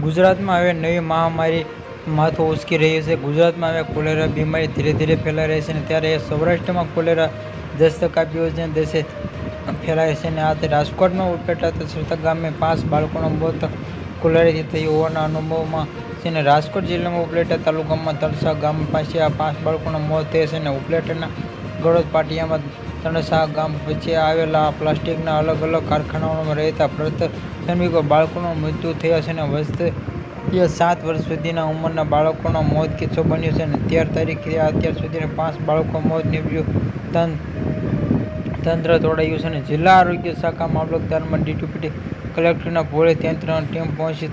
ગુજરાતમાં હવે નવી મહામારી માથું ઉંચકી રહી છે. ગુજરાતમાં હવે કોલેરા બીમારી ધીરે ધીરે ફેલાઈ રહી છે અને ત્યારે સૌરાષ્ટ્રમાં કોલેરા દસ્તક આપ્યો છે દેશે ફેલાય છે અને આ રાજકોટમાં ઉપેટાતા તસરતા ગામે પાંચ બાળકોનો મોત કોલેરાથી થયું હોવાના અનુભવમાં છે અને રાજકોટ જિલ્લામાં ઉપલેટા તાલુકામાં તળસા ગામ પાસે આ પાંચ બાળકોના મોત થયા છે અને ઉપલેટાના ગળોદ પાટિયામાં તણસા ગામ વચ્ચે આવેલા પ્લાસ્ટિકના અલગ અલગ કારખાનાઓમાં રહેતા પ્રત શ્રમિકો બાળકોનું મૃત્યુ થયા છે અને વસ્તી સાત વર્ષ સુધીના ઉંમરના બાળકોનો મોત કિસ્સો બન્યો છે અને તેર તારીખે અત્યાર સુધીના પાંચ બાળકો મોત નીપજ્યું. તન તંત્ર તોડાયું છે અને જિલ્લા આરોગ્ય શાખા મામલતદારમાં ડીટીપીટી કલેક્ટરના ભોળે તંત્રની ટીમ પહોંચી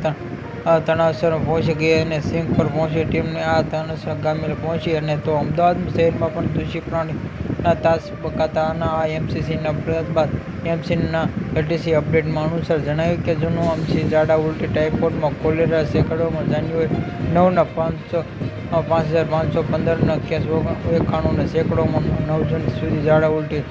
અ, તણાસર પહોંચી ગઈ અને સિંહ પર પહોંચી ટીમને આ તણાસર ગામે પહોંચી અને તો અમદાવાદ શહેરમાં પણ દૂષિત પ્રાણીના તાસ આ એમસીસીના પ્રયાસ બાદ એમસીના લેટેસ્ટ અપડેટમાં અનુસાર જણાવ્યું કે જૂનું એમસી ઝાડા ઉલટી ટાઇફોઇડમાં કોલેરા સેંકડોમાં જાન્યુઆરી નવના પાંચસો પાંચ હજાર પાંચસો પંદરના કેસ એકાણું અને સેંકડોમાં નવ જૂન સુધી ઝાડા ઉલટી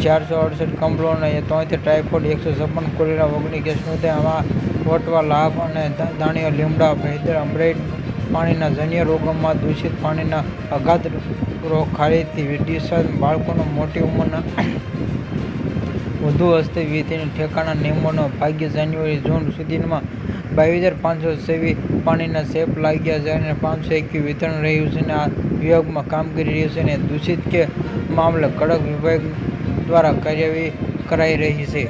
ચારસો અડસઠ અને તોતેર ટાઇફોઇડ એકસો છપ્પન કોલેરા ઓગણીસ કેસ આમાં વટવા લાભ અને દાણીઓ લીમડા ભેદર અમરેડ પાણીના જન્ય રોગોમાં દૂષિત પાણીના અઘાત રોગ ખારીથી ડિસ્ચાર્જ બાળકોનો મોટી ઉંમરના વધુ હસ્તે ઠેકાણા નિયમોનો ભાગ્ય જાન્યુઆરી જૂન સુધીમાં બાવીસ હજાર પાંચસો સેવી પાણીના સેપ લાગ્યા છે અને પાંચસો એકવી વિતરણ રહ્યું છે અને આ વિભાગમાં કામગીરી રહ્યું છે અને દૂષિત કે મામલે કડક વિભાગ દ્વારા કાર્યવાહી કરાઈ રહી છે.